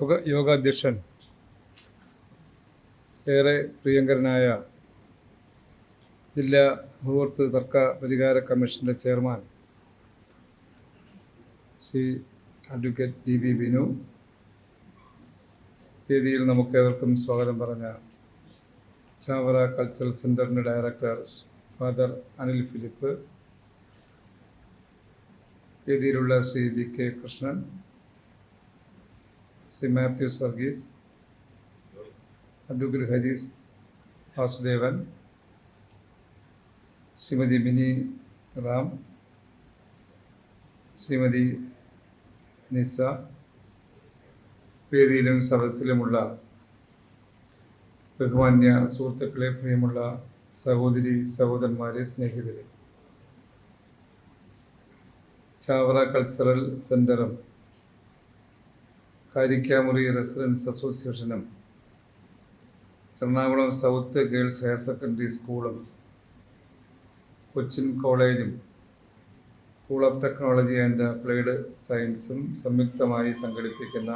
യോഗ യോഗാധ്യക്ഷൻ. ഏറെ പ്രിയങ്കരനായ ജില്ലാ ഭൂവർത്ത് തർക്ക പരിഹാര കമ്മീഷന്റെ chairman Shri advocate D B Binu. വേദിയിൽ നമുക്ക് ഏവർക്കും സ്വാഗതം പറഞ്ഞ ചാവറ കൾച്ചറൽ സെന്ററിന്റെ director father Anil Philip. വേദിയിലുള്ള Shri V K Krishnan. Shri Mathews Varghese advocate Haris Vasudevan Shrimati Mini Ram Shrimati Nisa വേദിയിലും സദസ്സിലുമുള്ള ബഹുമാന്യ സുഹൃത്തുക്കളെ പ്രിയമുള്ള സഹോദരി സഹോദരന്മാരെ സ്നേഹിതരെ. ചാവറ കൾച്ചറൽ സെന്ററും കാരിക്കാമുറി റെസിഡൻസ് അസോസിയേഷനും Ernakulam south girls higher secondary സ്കൂളും കൊച്ചിൻ കോളേജും school of technology and applied സയൻസും സംയുക്തമായി സംഘടിപ്പിക്കുന്ന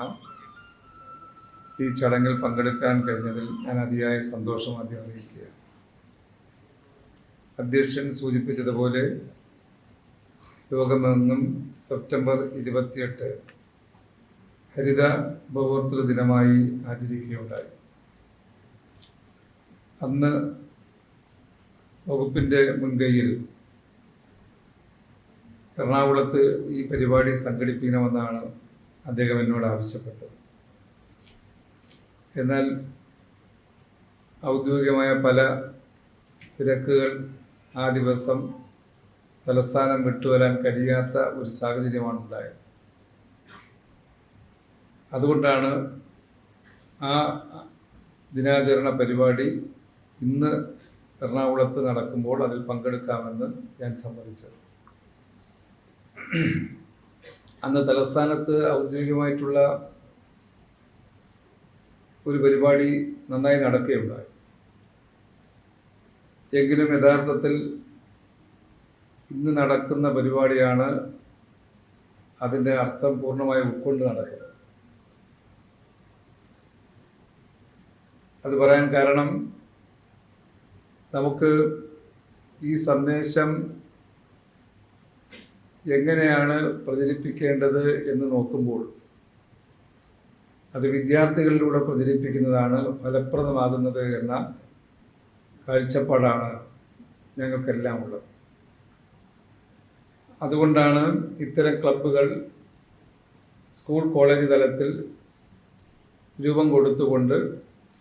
ഈ ചടങ്ങിൽ പങ്കെടുക്കാൻ കഴിഞ്ഞതിൽ ഞാൻ അതിയായ സന്തോഷം ആദ്യം അറിയിക്കുക. അധ്യക്ഷൻ സൂചിപ്പിച്ചതുപോലെ ലോകമെങ്ങും സെപ്റ്റംബർ ഇരുപത്തിയെട്ട് ഹരിത ഉപഭോക്തൃ ദിനമായി ആചരിക്കുകയുണ്ടായി. അന്ന് വകുപ്പിന്റെ മുൻകൈയിൽ എറണാകുളത്ത് ഈ പരിപാടി സംഘടിപ്പിക്കണമെന്നാണ് അദ്ദേഹം എന്നോട് ആവശ്യപ്പെട്ടത്. എന്നാൽ ഔദ്യോഗികമായ പല തിരക്കുകൾ ആ ദിവസം തലസ്ഥാനം വിട്ടുവരാൻ കഴിയാത്ത ഒരു സാഹചര്യമാണ് ഉണ്ടായത് അതുകൊണ്ടാണ് ആ ദിനാചരണ പരിപാടി ഇന്ന് എറണാകുളത്ത് നടക്കുമ്പോൾ അതിൽ പങ്കെടുക്കാമെന്ന് ഞാൻ സമ്മതിച്ചത്. അന്ന് തലസ്ഥാനത്ത് ഔദ്യോഗികമായിട്ടുള്ള ഒരു പരിപാടി നന്നായി നടക്കുകയുണ്ടായി. എങ്കിലും യഥാർത്ഥത്തിൽ ഇന്ന് നടക്കുന്ന പരിപാടിയാണ് അതിന്റെ അർത്ഥം പൂർണമായി ഉൾക്കൊണ്ട് നടക്കുന്നത്. അത് പറയാൻ കാരണം നമുക്ക് ഈ സന്ദേശം എങ്ങനെയാണ് പ്രചരിപ്പിക്കേണ്ടത് എന്ന് നോക്കുമ്പോൾ അത് വിദ്യാർത്ഥികളിലൂടെ പ്രചരിപ്പിക്കുന്നതാണ് ഫലപ്രദമാകുന്നത് എന്ന കാഴ്ചപ്പാടാണ് ഞങ്ങൾക്കെല്ലാം ഉള്ളത്. അതുകൊണ്ടാണ് ഇത്തരം ക്ലബ്ബുകൾ സ്കൂൾ കോളേജ് തലത്തിൽ രൂപം കൊടുത്തുകൊണ്ട്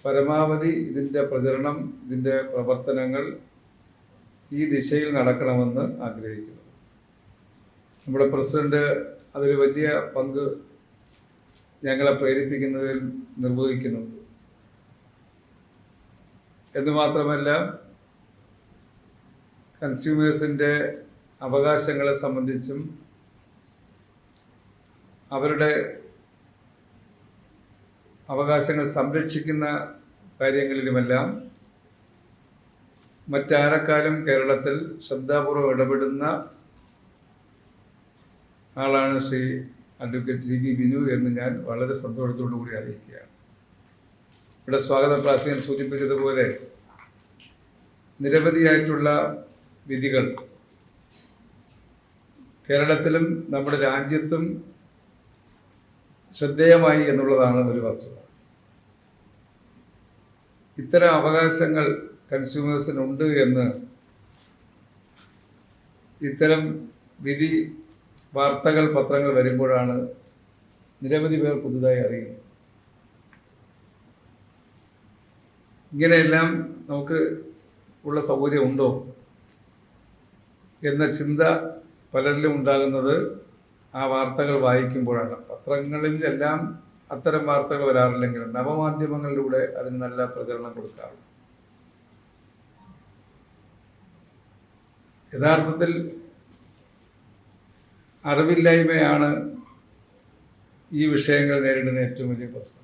പരമാവധി ഇതിന്റെ പ്രചരണം ഇതിന്റെ പ്രവർത്തനങ്ങൾ ഈ ദിശയിൽ നടക്കണമെന്ന് ആഗ്രഹിക്കുന്നു. നമ്മുടെ പ്രസിഡന്റ് അതിൽ വലിയ പങ്ക് ഞങ്ങളെ പ്രേരിപ്പിക്കുന്നതിൽ നിർവഹിക്കുന്നുണ്ട്. എന്ന് മാത്രമല്ല കൺസ്യൂമേഴ്സിന്റെ അവകാശങ്ങളെ സംബന്ധിച്ചും അവരുടെ അവകാശങ്ങൾ സംരക്ഷിക്കുന്ന കാര്യങ്ങളിലുമെല്ലാം മറ്റാരെക്കാളും കേരളത്തിൽ ശ്രദ്ധാപൂർവം ഇടപെടുന്ന ആളാണ് ശ്രീ അഡ്വക്കേറ്റ് ടി ബിനു എന്ന് ഞാൻ വളരെ സന്തോഷത്തോടു കൂടി അറിയിക്കുകയാണ്. ഇവിടെ സ്വാഗത. പ്രാസികൻ സൂചിപ്പിച്ചതുപോലെ നിരവധിയായിട്ടുള്ള വിധികൾ കേരളത്തിലും നമ്മുടെ രാജ്യത്തും ശ്രദ്ധേയമായി എന്നുള്ളതാണ് ഒരു വസ്തുത. ഇത്തരം അവകാശങ്ങൾ കൺസ്യൂമേഴ്സിനുണ്ട് എന്ന് ഇത്തരം വിധി വാർത്തകൾ പത്രങ്ങൾ വരുമ്പോഴാണ് നിരവധി പേർ പുതുതായി അറിയുന്നത്. ഇങ്ങനെയെല്ലാം നമുക്ക് ഉള്ള സൗകര്യമുണ്ടോ? എന്ന ചിന്ത പലരിലും ഉണ്ടാകുന്നത് ആ വാർത്തകൾ വായിക്കുമ്പോഴാണ്. പത്രങ്ങളിലെല്ലാം അത്തരം വാർത്തകൾ വരാറില്ലെങ്കിലും നവമാധ്യമങ്ങളിലൂടെ അതിന് നല്ല പ്രചരണം കൊടുക്കാറുണ്ട്. യഥാർത്ഥത്തിൽ അറിവില്ലായ്മയാണ് ഈ വിഷയങ്ങൾ നേരിടുന്ന ഏറ്റവും വലിയ പ്രശ്നം.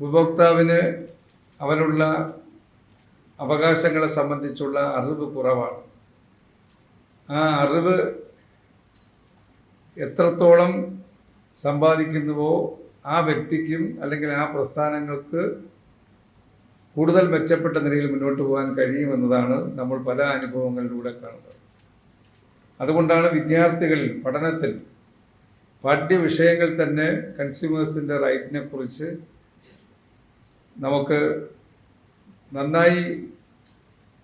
ഉപഭോക്താവിന് അവനുള്ള അവകാശങ്ങളെ സംബന്ധിച്ചുള്ള അറിവ് കുറവാണ്. ആ അറിവ് എത്രത്തോളം സമ്പാദിക്കുന്നുവോ ആ വ്യക്തിക്കും അല്ലെങ്കിൽ ആ പ്രസ്ഥാനങ്ങൾക്ക് കൂടുതൽ മെച്ചപ്പെട്ട നിലയിൽ മുന്നോട്ട് പോകാൻ കഴിയുമെന്നതാണ് നമ്മൾ പല അനുഭവങ്ങളിലൂടെ കാണുന്നത്. അതുകൊണ്ടാണ് വിദ്യാർത്ഥികൾ പഠനത്തിൽ പാഠ്യവിഷയങ്ങൾ തന്നെ കൺസ്യൂമേഴ്സിന്റെ റൈറ്റിനെ കുറിച്ച് നമുക്ക് നന്നായി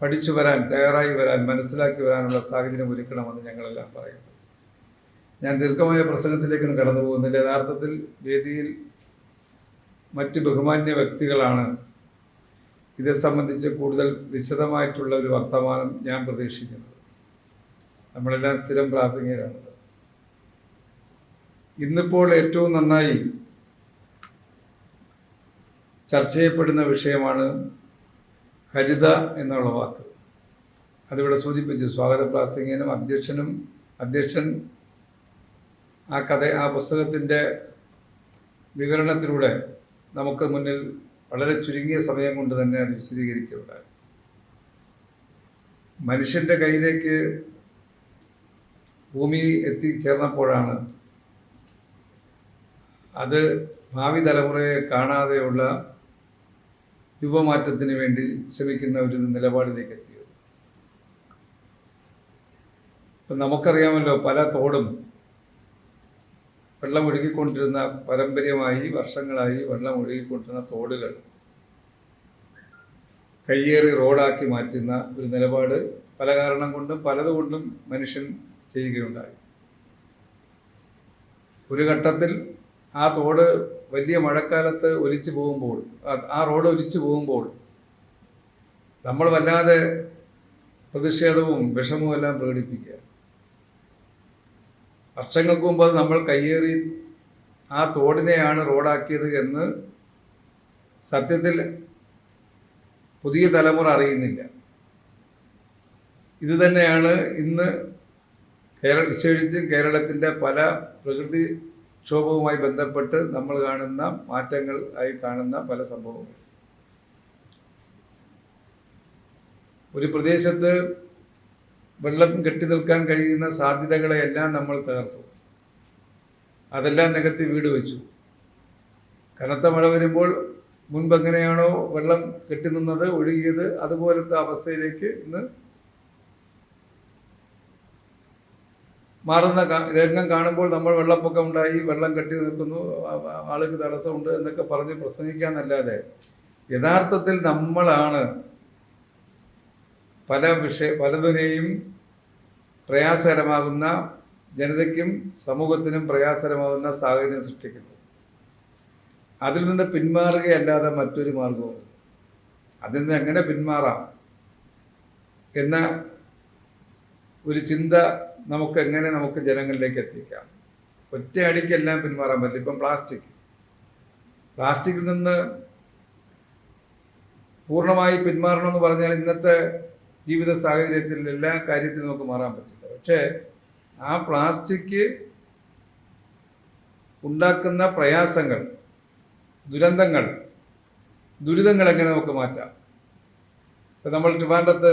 പഠിച്ചു വരാൻ തയ്യാറായി വരാൻ മനസ്സിലാക്കി വരാനുള്ള സാഹചര്യം ഒരുക്കണമെന്ന് ഞങ്ങളെല്ലാം പറയുന്നു. ഞാൻ ദീർഘമായ പ്രസംഗത്തിലേക്കൊന്നും കടന്നു പോകുന്നില്ല. യഥാർത്ഥത്തിൽ വേദിയിൽ മറ്റ് ബഹുമാന്യ വ്യക്തികളാണ് ഇതെ സംബന്ധിച്ച് കൂടുതൽ വിശദമായിട്ടുള്ള ഒരു വർത്തമാനം ഞാൻ പ്രതീക്ഷിക്കുന്നത്. നമ്മളെല്ലാം സ്ഥിരം പ്രാസംഗികരാണ്. ഇന്നിപ്പോൾ ഏറ്റവും നന്നായി ചർച്ച ചെയ്യപ്പെടുന്ന വിഷയമാണ് ഹരിത എന്നുള്ള വാക്ക്. അതിവിടെ സൂചിപ്പിച്ചു സ്വാഗത പ്ലാസ്റ്റിങ്ങിനും അധ്യക്ഷനും അധ്യക്ഷൻ ആ കഥ ആ പുസ്തകത്തിന്റെ വിവരണത്തിലൂടെ നമുക്ക് മുന്നിൽ വളരെ ചുരുങ്ങിയ സമയം കൊണ്ട് തന്നെ അത് വിശദീകരിക്കുകയുണ്ടായി. മനുഷ്യന്റെ കയ്യിലേക്ക് ഭൂമി എത്തിച്ചേർന്നപ്പോഴാണ് അത് ഭാവി തലമുറയെ കാണാതെയുള്ള രൂപമാറ്റത്തിന് വേണ്ടി ശ്രമിക്കുന്ന ഒരു നിലപാടിലേക്ക് എത്തിയത്. ഇപ്പം നമുക്കറിയാമല്ലോ പല തോടും വെള്ളം ഒഴുകിക്കൊണ്ടിരുന്ന പാരമ്പര്യമായി വർഷങ്ങളായി വെള്ളം ഒഴുകിക്കൊണ്ടിരുന്ന തോടുകൾ കയ്യേറി റോഡാക്കി മാറ്റുന്ന ഒരു നിലപാട് പല കാരണം കൊണ്ടും പലതുകൊണ്ടും മനുഷ്യൻ ചെയ്യുകയുണ്ടായി. ഒരു ഘട്ടത്തിൽ ആ തോട് വലിയ മഴക്കാലത്ത് ഒലിച്ചു പോകുമ്പോൾ ആ റോഡ് ഒലിച്ചു പോകുമ്പോൾ നമ്മൾ വല്ലാതെ പ്രതിഷേധവും വിഷമവും എല്ലാം പ്രകടിപ്പിക്കുക. വർഷങ്ങൾക്ക് മുമ്പ് അത് നമ്മൾ കയ്യേറി ആ തോടിനെയാണ് റോഡാക്കിയത് എന്ന് സത്യത്തിൽ പുതിയ തലമുറ അറിയുന്നില്ല. ഇത് തന്നെയാണ് ഇന്ന് കേരള വിശേഷിച്ചും കേരളത്തിന്റെ പല പ്രകൃതി ക്ഷോഭവുമായി ബന്ധപ്പെട്ട് നമ്മൾ കാണുന്ന മാറ്റങ്ങൾ ആയി കാണുന്ന പല സംഭവങ്ങൾ ഒരു പ്രദേശത്ത് വെള്ളം കെട്ടി നിൽക്കാൻ കഴിയുന്ന സാധ്യതകളെയെല്ലാം നമ്മൾ തകർത്തു. അതെല്ലാം നികത്തി വീട് വെച്ചു. കനത്ത മഴ വരുമ്പോൾ മുൻപ് എങ്ങനെയാണോ വെള്ളം കെട്ടി നിന്നത് ഒഴുകിയത് അതുപോലത്തെ അവസ്ഥയിലേക്ക് ഇന്ന് മാറുന്ന രംഗം കാണുമ്പോൾ നമ്മൾ വെള്ളപ്പൊക്കം ഉണ്ടായി വെള്ളം കെട്ടി നിൽക്കുന്നു ആൾക്ക് തടസ്സമുണ്ട് എന്നൊക്കെ പറഞ്ഞ് പ്രസംഗിക്കാന്നല്ലാതെ യഥാർത്ഥത്തിൽ നമ്മളാണ് പല വിഷയ പലതിനെയും പ്രയാസകരമാകുന്ന ജനതയ്ക്കും സമൂഹത്തിനും പ്രയാസകരമാകുന്ന സാഹചര്യം സൃഷ്ടിക്കുന്നത്. അതിൽ നിന്ന് പിന്മാറുകയല്ലാതെ മറ്റൊരു മാർഗവും അതിൽ നിന്ന് എങ്ങനെ പിന്മാറാം എന്ന ഒരു ചിന്ത നമുക്ക് എങ്ങനെ നമുക്ക് ജനങ്ങളിലേക്ക് എത്തിക്കാം? ഒറ്റയടിക്കെല്ലാം പിന്മാറാൻ പറ്റില്ല. ഇപ്പം പ്ലാസ്റ്റിക്. പ്ലാസ്റ്റിക്കിൽ നിന്ന് പൂർണമായി പിന്മാറണമെന്ന് പറഞ്ഞാൽ ഇന്നത്തെ ജീവിത സാഹചര്യത്തിൽ എല്ലാ കാര്യത്തിലും നമുക്ക് മാറാൻ പറ്റില്ല. പക്ഷേ ആ പ്ലാസ്റ്റിക് ഉണ്ടാക്കുന്ന പ്രയാസങ്ങൾ ദുരന്തങ്ങൾ ദുരിതങ്ങൾ എങ്ങനെ നമുക്ക് മാറ്റാം? ഇപ്പം നമ്മൾ ട്രിവാൻഡ്രത്ത്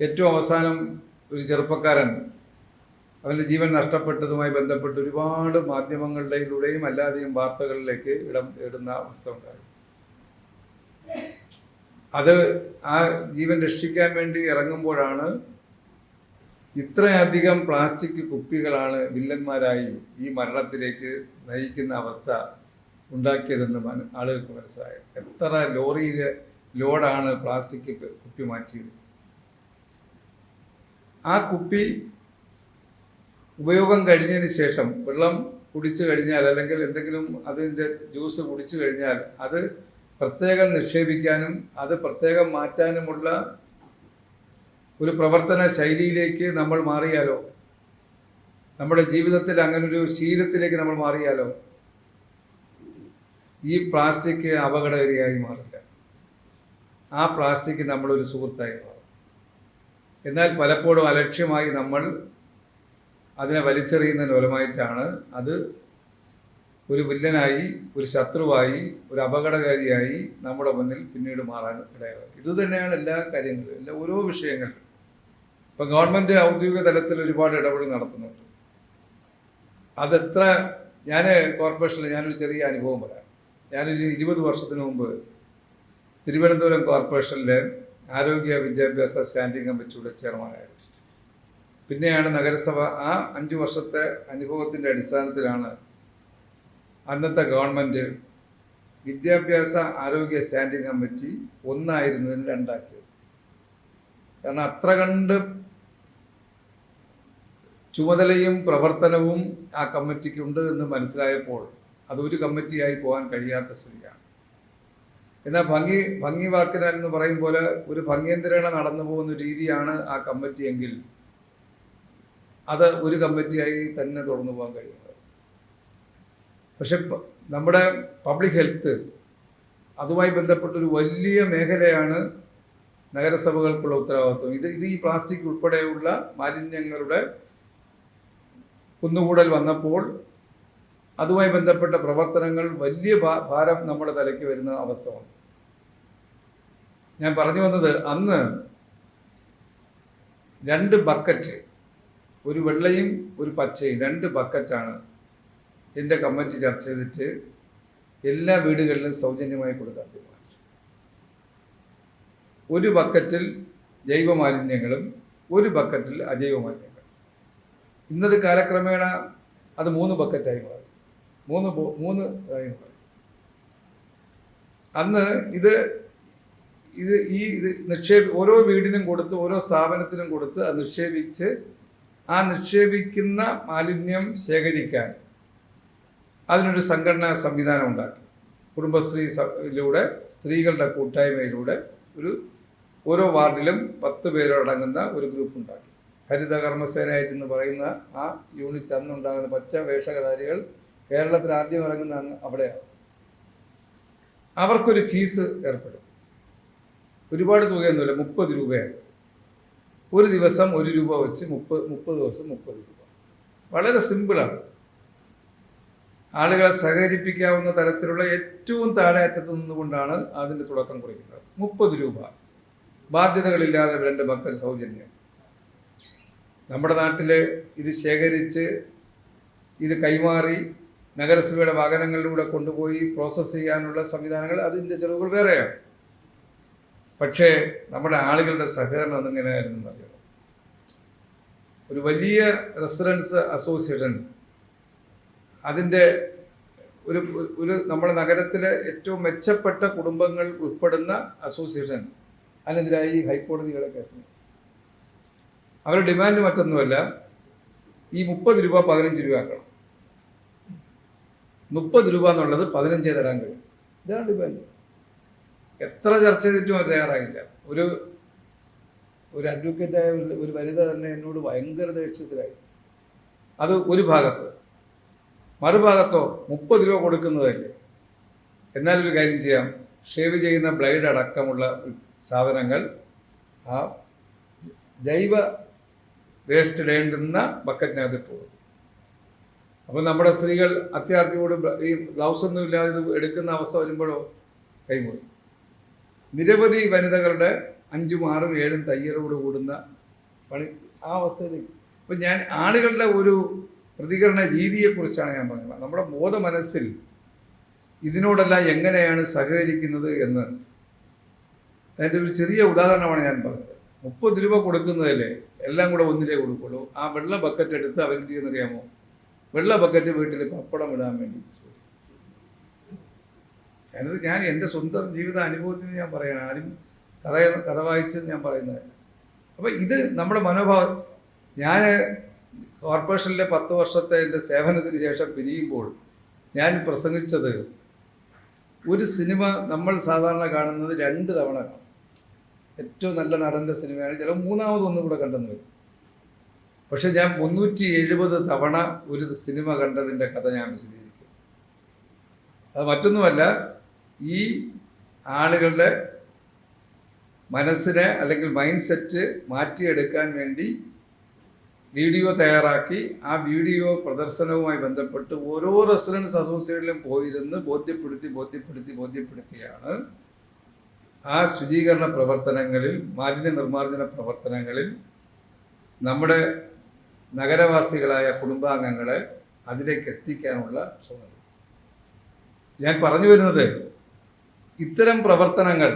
ഏറ്റവും അവസാനം ഒരു ചെറുപ്പക്കാരൻ അവന്റെ ജീവൻ നഷ്ടപ്പെട്ടതുമായി ബന്ധപ്പെട്ട് ഒരുപാട് മാധ്യമങ്ങളുടെയിലൂടെയും അല്ലാതെയും വാർത്തകളിലേക്ക് ഇടം ഇടുന്ന അവസ്ഥ ഉണ്ടായി. അത് ആ ജീവൻ രക്ഷിക്കാൻ വേണ്ടി ഇറങ്ങുമ്പോഴാണ് ഇത്രയധികം പ്ലാസ്റ്റിക് കുപ്പികളാണ് വില്ലന്മാരായി ഈ മരണത്തിലേക്ക് നയിക്കുന്ന അവസ്ഥ ഉണ്ടാക്കിയതെന്ന് ആളുകൾക്ക് മനസ്സിലായത് എത്ര ലോറിയിൽ ലോഡാണ് പ്ലാസ്റ്റിക് കുപ്പി മാറ്റിയത്. ആ കുപ്പി ഉപയോഗം കഴിഞ്ഞതിന് ശേഷം വെള്ളം കുടിച്ചു കഴിഞ്ഞാൽ അല്ലെങ്കിൽ എന്തെങ്കിലും അതിന്റെ ജ്യൂസ് കുടിച്ചു കഴിഞ്ഞാൽ അത് പ്രത്യേകം നിക്ഷേപിക്കാനും അത് പ്രത്യേകം മാറ്റാനുമുള്ള ഒരു പ്രവർത്തന ശൈലിയിലേക്ക് നമ്മൾ മാറിയാലോ? നമ്മുടെ ജീവിതത്തിൽ അങ്ങനൊരു ശീലത്തിലേക്ക് നമ്മൾ മാറിയാലോ? ഈ പ്ലാസ്റ്റിക് അപകടകാരിയായി മാറില്ല. ആ പ്ലാസ്റ്റിക് നമ്മളൊരു സുഹൃത്തായി മാറും. എന്നാൽ പലപ്പോഴും അലക്ഷ്യമായി നമ്മൾ അതിനെ വലിച്ചെറിയുന്നതിന് ഫലമായിട്ടാണ് അത് ഒരു വില്ലനായി ഒരു ശത്രുവായി ഒരു അപകടകാരിയായി നമ്മുടെ മുന്നിൽ പിന്നീട് മാറാൻ ഇടയാകും. ഇതുതന്നെയാണ് എല്ലാ കാര്യങ്ങളും എല്ലാ ഓരോ വിഷയങ്ങളും ഇപ്പം ഗവൺമെന്റ് ഔദ്യോഗിക തലത്തിൽ ഒരുപാട് ഇടപെടൽ നടത്തുന്നുണ്ട്. അതെത്ര ഞാൻ കോർപ്പറേഷനിൽ ഞാനൊരു ചെറിയ അനുഭവം പറയാം. ഞാനൊരു ഇരുപത് വർഷത്തിന് മുമ്പ് തിരുവനന്തപുരം കോർപ്പറേഷനിലെ ആരോഗ്യ വിദ്യാഭ്യാസ സ്റ്റാൻഡിംഗ് കമ്മിറ്റിയുടെ ചെയർമാനായിരുന്നു. പിന്നെയാണ് നഗരസഭ. ആ അഞ്ച് വർഷത്തെ അനുഭവത്തിന്റെ അടിസ്ഥാനത്തിലാണ് അന്നത്തെ ഗവൺമെന്റ് വിദ്യാഭ്യാസ ആരോഗ്യ സ്റ്റാൻഡിംഗ് കമ്മിറ്റി ഒന്നായിരുന്നതിന് രണ്ടാക്കിയത്. കാരണം അത്ര കണ്ട് ചുമതലയും പ്രവർത്തനവും ആ കമ്മിറ്റിക്കുണ്ട് എന്ന് മനസ്സിലായപ്പോൾ അതൊരു കമ്മിറ്റിയായി പോകാൻ കഴിയാത്ത സ്ഥിതിയാണ് എന്നാൽ ഭംഗി ഭംഗി വാക്കിനാൽ എന്ന് പറയും പോലെ ഒരു ഭംഗ്യന്തരേണ നടന്നു പോകുന്ന രീതിയാണ് ആ കമ്മിറ്റി എങ്കിൽ അത് ഒരു കമ്മിറ്റിയായി തന്നെ തുടർന്നു പോകാൻ കഴിയുന്നത്. പക്ഷെ നമ്മുടെ പബ്ലിക് ഹെൽത്ത് അതുമായി ബന്ധപ്പെട്ടൊരു വലിയ മേഖലയാണ് നഗരസഭകൾക്കുള്ള ഉത്തരവാദിത്വം. ഇത് ഇത് ഈ പ്ലാസ്റ്റിക് ഉൾപ്പെടെയുള്ള മാലിന്യങ്ങളുടെ കുന്നുകൂടൽ വന്നപ്പോൾ അതുമായി ബന്ധപ്പെട്ട പ്രവർത്തനങ്ങൾ വലിയ ഭാരം നമ്മുടെ തലയ്ക്ക് വരുന്ന അവസ്ഥ വന്നു. ഞാൻ പറഞ്ഞു വന്നത് അന്ന് രണ്ട് ബക്കറ്റ് ഒരു വെള്ളയും ഒരു പച്ചയും രണ്ട് ബക്കറ്റാണ് എന്റെ കമ്മിറ്റി ചർച്ച ചെയ്തിട്ട് എല്ലാ വീടുകളിലും സൗജന്യമായി കൊടുക്കാൻ തീരുമാനിച്ചു. ഒരു ബക്കറ്റിൽ ജൈവ മാലിന്യങ്ങളും ഒരു ബക്കറ്റിൽ അജൈവ മാലിന്യങ്ങളും ഇന്നത് കാലക്രമേണ അത് മൂന്ന് ബക്കറ്റായി മാറി. മൂന്ന് മൂന്ന് ആയി പറയും അന്ന് ഇത് ഇത് ഈ ഇത് നിക്ഷേപി ഓരോ വീടിനും കൊടുത്ത് ഓരോ സ്ഥാപനത്തിനും കൊടുത്ത് അത് നിക്ഷേപിച്ച് ആ നിക്ഷേപിക്കുന്ന മാലിന്യം ശേഖരിക്കാൻ അതിനൊരു സംഘടനാ സംവിധാനം ഉണ്ടാക്കി. കുടുംബശ്രീ സ- സ്ത്രീകളുടെ കൂട്ടായ്മയിലൂടെ ഒരു ഓരോ വാർഡിലും പത്ത് പേരോടങ്ങുന്ന ഒരു ഗ്രൂപ്പ് ഉണ്ടാക്കി. ഹരിത എന്ന് പറയുന്ന ആ യൂണിറ്റ് അന്നുണ്ടാകുന്ന പച്ച വേഷധാരികൾ കേരളത്തിൽ ആദ്യം ഇറങ്ങുന്ന അങ്ങ് അവിടെയാണ്. അവർക്കൊരു ഫീസ് ഏർപ്പെടുത്തി. ഒരുപാട് തുകയൊന്നുമില്ല മുപ്പത് രൂപയാണ് ഒരു ദിവസം ഒരു രൂപ വെച്ച് മുപ്പത് മുപ്പത് ദിവസം മുപ്പത് രൂപ. വളരെ സിമ്പിളാണ്. ആളുകളെ സഹകരിപ്പിക്കാവുന്ന തരത്തിലുള്ള ഏറ്റവും താഴെ അറ്റത്ത് നിന്നുകൊണ്ടാണ് അതിന്റെ തുടക്കം കുറിക്കുന്നത്. മുപ്പത് രൂപ. ബാധ്യതകളില്ലാതെ രണ്ട് മക്കൾ സൗജന്യം. നമ്മുടെ നാട്ടിൽ ഇത് ശേഖരിച്ച് ഇത് കൈമാറി നഗരസഭയുടെ വാഹനങ്ങളിലൂടെ കൊണ്ടുപോയി പ്രോസസ്സ് ചെയ്യാനുള്ള സംവിധാനങ്ങൾ അതിന്റെ ചിലവുകൾ വേറെയാണ്. പക്ഷേ നമ്മുടെ ആളുകളുടെ സഹകരണം അതെങ്ങനെയായിരുന്നു അറിയാം ഒരു വലിയ റെസിഡൻസ് അസോസിയേഷൻ അതിന്റെ ഒരു ഒരു നമ്മുടെ നഗരത്തിലെ ഏറ്റവും മെച്ചപ്പെട്ട കുടുംബങ്ങൾ ഉൾപ്പെടുന്ന അസോസിയേഷൻ അതിനെതിരായി ഹൈക്കോടതിയുടെ കേസിന് അവരുടെ ഡിമാൻഡ് മറ്റൊന്നുമല്ല. ഈ മുപ്പത് രൂപ പതിനഞ്ച് രൂപ ആക്കണം. മുപ്പത് രൂപ എന്നുള്ളത് പതിനഞ്ചേ തരാൻ കഴിയും. ഇതാണ് ഡിമാൻഡ്. എത്ര ചർച്ച ചെയ്തിട്ടും അവർ തയ്യാറാകില്ല ഒരു ഒരു ആയ ഒരു വനിത തന്നെ എന്നോട് ഭയങ്കര ദേഷ്യത്തിലായി. അത് ഒരു ഭാഗത്ത്. മറുഭാഗത്തോ മുപ്പത് രൂപ കൊടുക്കുന്നതല്ലേ? എന്നാലൊരു കാര്യം ചെയ്യാം. ഷേവ് ചെയ്യുന്ന ബ്ലേഡ് അടക്കമുള്ള സാധനങ്ങൾ ആ ജൈവ വേസ്റ്റ് ഇടേണ്ടുന്ന ബക്കറ്റിനകത്ത് കൊടുക്കും. അപ്പോൾ നമ്മുടെ സ്ത്രീകൾ അത്യാർത്ഥിയോട് ഈ ഗ്ലൗസ് ഒന്നും ഇല്ലാതെ ഇത് എടുക്കുന്ന അവസ്ഥ വരുമ്പോഴോ കൈമുറി നിരവധി വനിതകളുടെ അഞ്ചും ആറും ഏഴും തയ്യലോട് കൂടുന്ന പണി ആ അവസ്ഥയിലേക്ക്. അപ്പം ഞാൻ ആളുകളുടെ ഒരു പ്രതികരണ രീതിയെക്കുറിച്ചാണ് ഞാൻ പറയുന്നത്. നമ്മുടെ ബോധ മനസ്സിൽ ഇതിനോടെല്ലാം എങ്ങനെയാണ് സഹകരിക്കുന്നത് എന്ന് അതിന്റെ ഒരു ചെറിയ ഉദാഹരണമാണ് ഞാൻ പറഞ്ഞത്. മുപ്പത് രൂപ കൊടുക്കുന്നതല്ലേ എല്ലാം കൂടെ ഒന്നിലേ കൊടുക്കുള്ളൂ. ആ വെള്ള ബക്കറ്റ് എടുത്ത് അവരെന്ത് ചെയ്യുന്നറിയാമോ? വെള്ള ബക്കറ്റ് വീട്ടിൽ പപ്പടം ഇടാൻ വേണ്ടി. ഞാനത് ഞാൻ എന്റെ സ്വന്തം ജീവിത അനുഭവത്തിൽ ഞാൻ പറയണം. ആരും കഥ കഥ വായിച്ചത് ഞാൻ പറയുന്നതല്ല. അപ്പോൾ ഇത് നമ്മുടെ മനോഭാവം. ഞാൻ കോർപ്പറേഷനിലെ പത്ത് വർഷത്തെ എന്റെ സേവനത്തിന് ശേഷം പിരിയുമ്പോൾ ഞാൻ പ്രസംഗിച്ചത് ഒരു സിനിമ നമ്മൾ സാധാരണ കാണുന്നത് രണ്ട് തവണ കാണും. ഏറ്റവും നല്ല നടന്റെ സിനിമയാണ്. ചില മൂന്നാമതൊന്നും കൂടെ കണ്ടെന്ന് വരും. പക്ഷെ ഞാൻ മുന്നൂറ്റി എഴുപത് തവണ ഒരു സിനിമ കണ്ടതിന്റെ കഥ ഞാൻ വിശദീകരിക്കും. അത് മറ്റൊന്നുമല്ല ഈ ആളുകളുടെ മനസ്സിനെ അല്ലെങ്കിൽ മൈൻഡ് സെറ്റ് മാറ്റിയെടുക്കാൻ വേണ്ടി വീഡിയോ തയ്യാറാക്കി ആ വീഡിയോ പ്രദർശനവുമായി ബന്ധപ്പെട്ട് ഓരോ റെസിഡൻസ് അസോസിയേഷനിലും പോയിരുന്ന് ബോധ്യപ്പെടുത്തി ബോധ്യപ്പെടുത്തി ബോധ്യപ്പെടുത്തിയാണ് ആ ശുചീകരണ പ്രവർത്തനങ്ങളിൽ മാലിന്യ നിർമ്മാർജന പ്രവർത്തനങ്ങളിൽ നമ്മുടെ നഗരവാസികളായ കുടുംബാംഗങ്ങളെ അതിലേക്ക് എത്തിക്കാനുള്ള ശ്രമം. ഞാൻ പറഞ്ഞു വരുന്നത് ഇത്തരം പ്രവർത്തനങ്ങൾ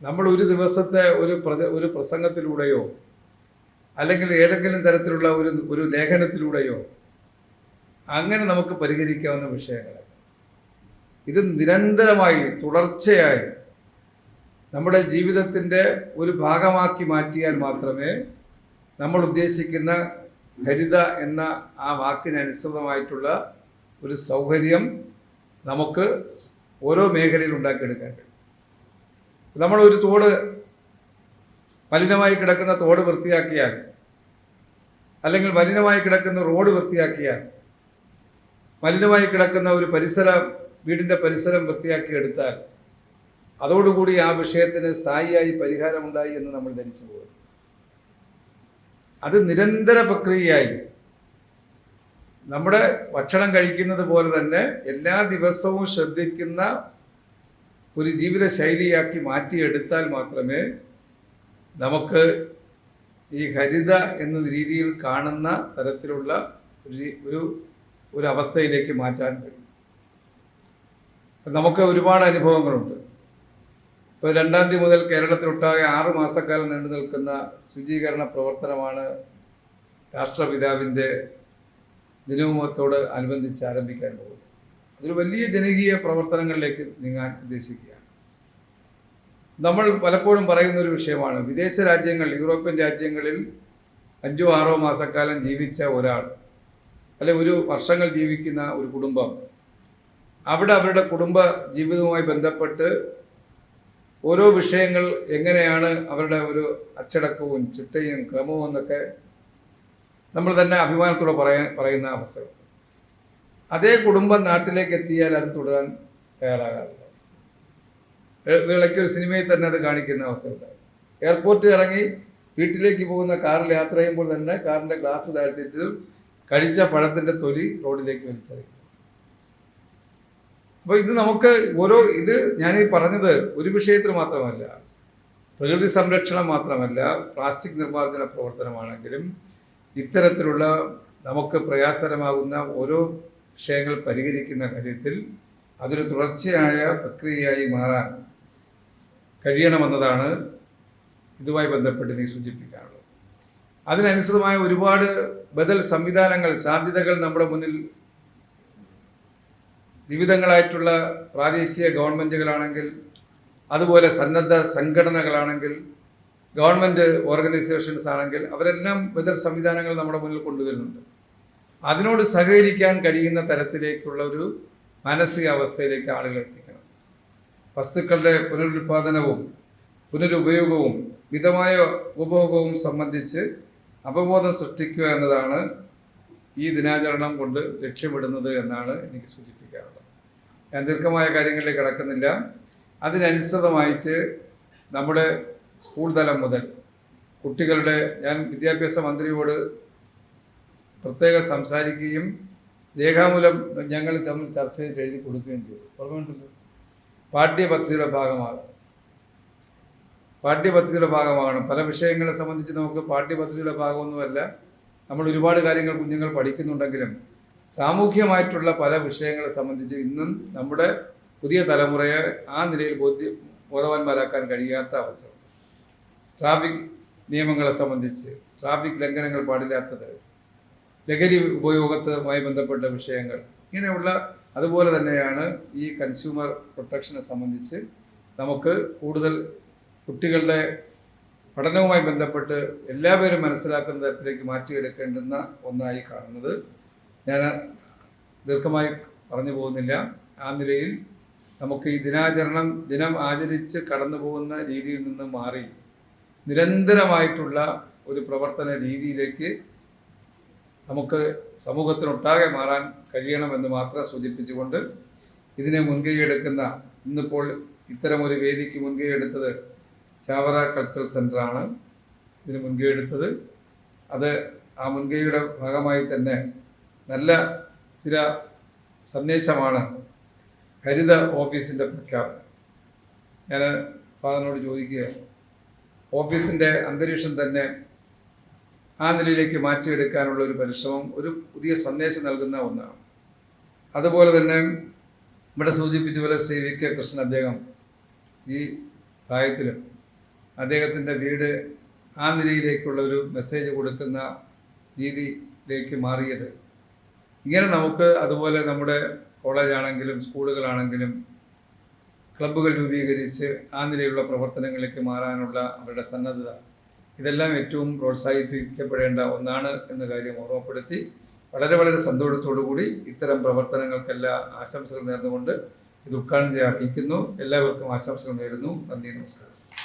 നമ്മൾ ഒരു ദിവസത്തെ ഒരു ഒരു പ്രസംഗത്തിലൂടെയോ അല്ലെങ്കിൽ ഏതെങ്കിലും തരത്തിലുള്ള ഒരു ഒരു ലേഖനത്തിലൂടെയോ അങ്ങനെ നമുക്ക് പരിഹരിക്കാവുന്ന വിഷയങ്ങളല്ല ഇത് നിരന്തരമായി തുടർച്ചയായി നമ്മുടെ ജീവിതത്തിന്റെ ഒരു ഭാഗമാക്കി മാറ്റിയാൽ മാത്രമേ നമ്മൾ ഉദ്ദേശിക്കുന്ന ഹരിത എന്ന ആ വാക്കിന് അനുസൃതമായിട്ടുള്ള ഒരു സൗകര്യം നമുക്ക് ഓരോ മേഖലയിൽ ഉണ്ടാക്കിയെടുക്കാൻ കഴിയും. നമ്മൾ ഒരു തോട് മലിനമായി കിടക്കുന്ന തോട് വൃത്തിയാക്കിയാൽ അല്ലെങ്കിൽ മലിനമായി കിടക്കുന്ന റോഡ് വൃത്തിയാക്കിയാൽ മലിനമായി കിടക്കുന്ന ഒരു പരിസരം വീടിന്റെ പരിസരം വൃത്തിയാക്കി എടുത്താൽ അതോടുകൂടി ആ വിഷയത്തിന് സ്ഥായിയായി പരിഹാരമുണ്ടായി എന്ന് നമ്മൾ ധരിച്ചു പോകും അത് നിരന്തര പ്രക്രിയയായി. നമ്മുടെ ഭക്ഷണം കഴിക്കുന്നത് പോലെ തന്നെ എല്ലാ ദിവസവും ശ്രദ്ധിക്കുന്ന ഒരു ജീവിത ശൈലിയാക്കി മാറ്റിയെടുത്താൽ മാത്രമേ നമുക്ക് ഈ ഹരിത എന്ന രീതിയിൽ കാണുന്ന തരത്തിലുള്ള ഒരു ഒരു അവസ്ഥയിലേക്ക് മാറ്റാൻ കഴിയും. നമുക്ക് ഒരുപാട് അനുഭവങ്ങളുണ്ട്. ഇപ്പോൾ രണ്ടാം തീയതി മുതൽ കേരളത്തിലൊട്ടാകെ ആറ് മാസക്കാലം നീണ്ടു നിൽക്കുന്ന ശുചീകരണ പ്രവർത്തനമാണ് രാഷ്ട്രപിതാവിന്റെ ദിനവുമത്തോട് അനുബന്ധിച്ച് ആരംഭിക്കാൻ പോകുന്നത്. അതൊരു വലിയ ജനകീയ പ്രവർത്തനങ്ങളിലേക്ക് നീങ്ങാൻ ഉദ്ദേശിക്കുകയാണ്. നമ്മൾ പലപ്പോഴും പറയുന്ന ഒരു വിഷയമാണ് വിദേശ രാജ്യങ്ങൾ യൂറോപ്യൻ രാജ്യങ്ങളിൽ അഞ്ചോ ആറോ മാസക്കാലം ജീവിച്ച ഒരാൾ അല്ലെ ഒരു വർഷങ്ങൾ ജീവിക്കുന്ന ഒരു കുടുംബം അവിടെ അവരുടെ കുടുംബ ജീവിതവുമായി ബന്ധപ്പെട്ട് ഓരോ വിഷയങ്ങൾ എങ്ങനെയാണ് അവരുടെ ഒരു അച്ചടക്കവും ചിട്ടയും ക്രമവും എന്നൊക്കെ നമ്മൾ തന്നെ അഭിമാനത്തോടെ പറയാൻ പറയുന്ന അവസ്ഥ അതേ കുടുംബം നാട്ടിലേക്ക് എത്തിയാൽ അത് തുടരാൻ തയ്യാറാകാറില്ല. ഒരു സിനിമയിൽ തന്നെ അത് കാണിക്കുന്ന അവസ്ഥയുണ്ടായി എയർപോർട്ടിൽ ഇറങ്ങി വീട്ടിലേക്ക് പോകുന്ന കാറിൽ യാത്ര ചെയ്യുമ്പോൾ തന്നെ കാറിന്റെ ഗ്ലാസ് താഴ്ത്തിയിട്ട് കഴിച്ച പഴത്തിന്റെ തൊലി റോഡിലേക്ക് വലിച്ചെറിയും. അപ്പോൾ ഇത് നമുക്ക് ഓരോ ഇത് ഞാൻ ഈ പറഞ്ഞത് ഒരു വിഷയത്തിൽ മാത്രമല്ല പ്രകൃതി സംരക്ഷണം മാത്രമല്ല പ്ലാസ്റ്റിക് നിർമ്മാർജന പ്രവർത്തനമാണെങ്കിലും ഇത്തരത്തിലുള്ള നമുക്ക് പ്രയാസകരമാകുന്ന ഓരോ വിഷയങ്ങൾ പരിഹരിക്കുന്ന കാര്യത്തിൽ അതൊരു തുടർച്ചയായ പ്രക്രിയയായി മാറാൻ കഴിയണമെന്നതാണ് ഇതുമായി ബന്ധപ്പെട്ട് എനിക്ക് സൂചിപ്പിക്കാനുള്ളത്. അതിനനുസൃതമായ ഒരുപാട് ബദൽ സംവിധാനങ്ങൾ സാധ്യതകൾ നമ്മുടെ മുന്നിൽ വിവിധങ്ങളായിട്ടുള്ള പ്രാദേശിക ഗവൺമെന്റുകളാണെങ്കിൽ അതുപോലെ സന്നദ്ധ സംഘടനകളാണെങ്കിൽ ഗവൺമെന്റ് ഓർഗനൈസേഷൻസ് ആണെങ്കിൽ അവരെല്ലാം ബദൽ സംവിധാനങ്ങൾ നമ്മുടെ മുന്നിൽ കൊണ്ടുവരുന്നുണ്ട്. അതിനോട് സഹകരിക്കാൻ കഴിയുന്ന തരത്തിലേക്കുള്ള ഒരു മാനസികാവസ്ഥയിലേക്ക് ആളുകളെ എത്തിക്കണം. വസ്തുക്കളുടെ പുനരുൽപാദനവും പുനരുപയോഗവും മിതമായ ഉപഭോഗവും സംബന്ധിച്ച് അവബോധം സൃഷ്ടിക്കുക എന്നതാണ് ഈ ദിനാചരണം കൊണ്ട് ലക്ഷ്യമിടുന്നത് എന്നാണ് എനിക്ക് സൂചിപ്പിക്കാറുള്ളത് ഞാൻ ദീർഘമായ കാര്യങ്ങളിലേക്ക് കിടക്കുന്നില്ല. അതിനനുസൃതമായിട്ട് നമ്മുടെ സ്കൂൾ തലം മുതൽ കുട്ടികളുടെ ഞാൻ വിദ്യാഭ്യാസ മന്ത്രിയോട് പ്രത്യേകം സംസാരിക്കുകയും രേഖാമൂലം ഞങ്ങൾ തമ്മിൽ ചർച്ച ചെയ്ത് എഴുതി കൊടുക്കുകയും ചെയ്തു. ഓർമ്മയുണ്ടല്ലോ പാഠ്യപദ്ധതിയുടെ ഭാഗമാണ്. പാഠ്യപദ്ധതിയുടെ ഭാഗമാകണം പല വിഷയങ്ങളെ സംബന്ധിച്ച് നമുക്ക് പാഠ്യപദ്ധതിയുടെ ഭാഗമൊന്നുമല്ല. നമ്മൾ ഒരുപാട് കാര്യങ്ങൾ കുഞ്ഞുങ്ങൾ പഠിക്കുന്നുണ്ടെങ്കിലും സാമൂഹ്യമായിട്ടുള്ള പല വിഷയങ്ങളെ സംബന്ധിച്ച് ഇന്നും നമ്മുടെ പുതിയ തലമുറയെ ആ നിലയിൽ ബോധ്യ ബോധവാന്മാരാക്കാൻ കഴിയാത്ത അവസ്ഥ. ട്രാഫിക് നിയമങ്ങളെ സംബന്ധിച്ച് ട്രാഫിക് ലംഘനങ്ങൾ പാടില്ലാത്തത് ലഹരി ഉപയോഗത്തുമായി ബന്ധപ്പെട്ട വിഷയങ്ങൾ ഇങ്ങനെയുള്ള അതുപോലെ തന്നെയാണ് ഈ കൺസ്യൂമർ പ്രൊട്ടക്ഷനെ സംബന്ധിച്ച് നമുക്ക് കൂടുതൽ കുട്ടികളുടെ പഠനവുമായി ബന്ധപ്പെട്ട് എല്ലാവരും മനസ്സിലാക്കുന്ന തരത്തിലേക്ക് മാറ്റിയെടുക്കേണ്ടുന്ന ഒന്നായി കാണുന്നത്. ഞാൻ ദീർഘമായി പറഞ്ഞു പോകുന്നില്ല. ആ നിലയിൽ നമുക്ക് ഈ ദിനാചരണം ദിനം ആചരിച്ച് കടന്നു പോകുന്ന രീതിയിൽ നിന്ന് മാറി നിരന്തരമായിട്ടുള്ള ഒരു പ്രവർത്തന രീതിയിലേക്ക് നമുക്ക് സമൂഹത്തിനൊട്ടാകെ മാറാൻ കഴിയണമെന്ന് മാത്രം സൂചിപ്പിച്ചുകൊണ്ട് ഇതിനെ മുൻകൈയെടുക്കുന്ന ഇന്നിപ്പോൾ ഇത്തരമൊരു വേദിക്ക് മുൻകൈയെടുത്തത് ചാവറ കൾച്ചറൽ സെന്ററാണ് ഇതിന് മുൻകൈയെടുത്തത് അത് ആ മുൻകൈയുടെ ഭാഗമായി തന്നെ നല്ല ചില സന്ദേശമാണ് ഹരിത ഓഫീസിന്റെ പ്രഖ്യാപനം. ഞാൻ ഫാദറിനോട് ചോദിക്കുക ഓഫീസിന്റെ അന്തരീക്ഷം തന്നെ ആ നിലയിലേക്ക് മാറ്റിയെടുക്കാനുള്ള ഒരു പരിശ്രമം ഒരു പുതിയ സന്ദേശം നൽകുന്ന ഒന്നാണ്. അതുപോലെ തന്നെ ഇവിടെ സൂചിപ്പിച്ച പോലെ ശ്രീ വി കെ കൃഷ്ണൻ അദ്ദേഹം ഈ പ്രായത്തിലും അദ്ദേഹത്തിന്റെ വീട് ആ നിലയിലേക്കുള്ള ഒരു മെസ്സേജ് കൊടുക്കുന്ന രീതിയിലേക്ക് മാറിയത്. ഇങ്ങനെ നമുക്ക് അതുപോലെ നമ്മുടെ കോളേജാണെങ്കിലും സ്കൂളുകളാണെങ്കിലും ക്ലബ്ബുകൾ രൂപീകരിച്ച് ആ നിലയിലുള്ള പ്രവർത്തനങ്ങളിലേക്ക് മാറാനുള്ള അവരുടെ സന്നദ്ധത. ഇതെല്ലാം ഏറ്റവും പ്രോത്സാഹിപ്പിക്കപ്പെടേണ്ട ഒന്നാണ് എന്ന കാര്യം ഓർമ്മപ്പെടുത്തി വളരെ വളരെ സന്തോഷത്തോടു കൂടി ഇത്തരം പ്രവർത്തനങ്ങൾക്കെല്ലാം ആശംസകൾ നേർന്നുകൊണ്ട് ഇത് ഉദ്ഘാടനം ചെയ്യാൻ അറിയിക്കുന്നു. എല്ലാവർക്കും ആശംസകൾ നേരുന്നു. നന്ദി നമസ്കാരം.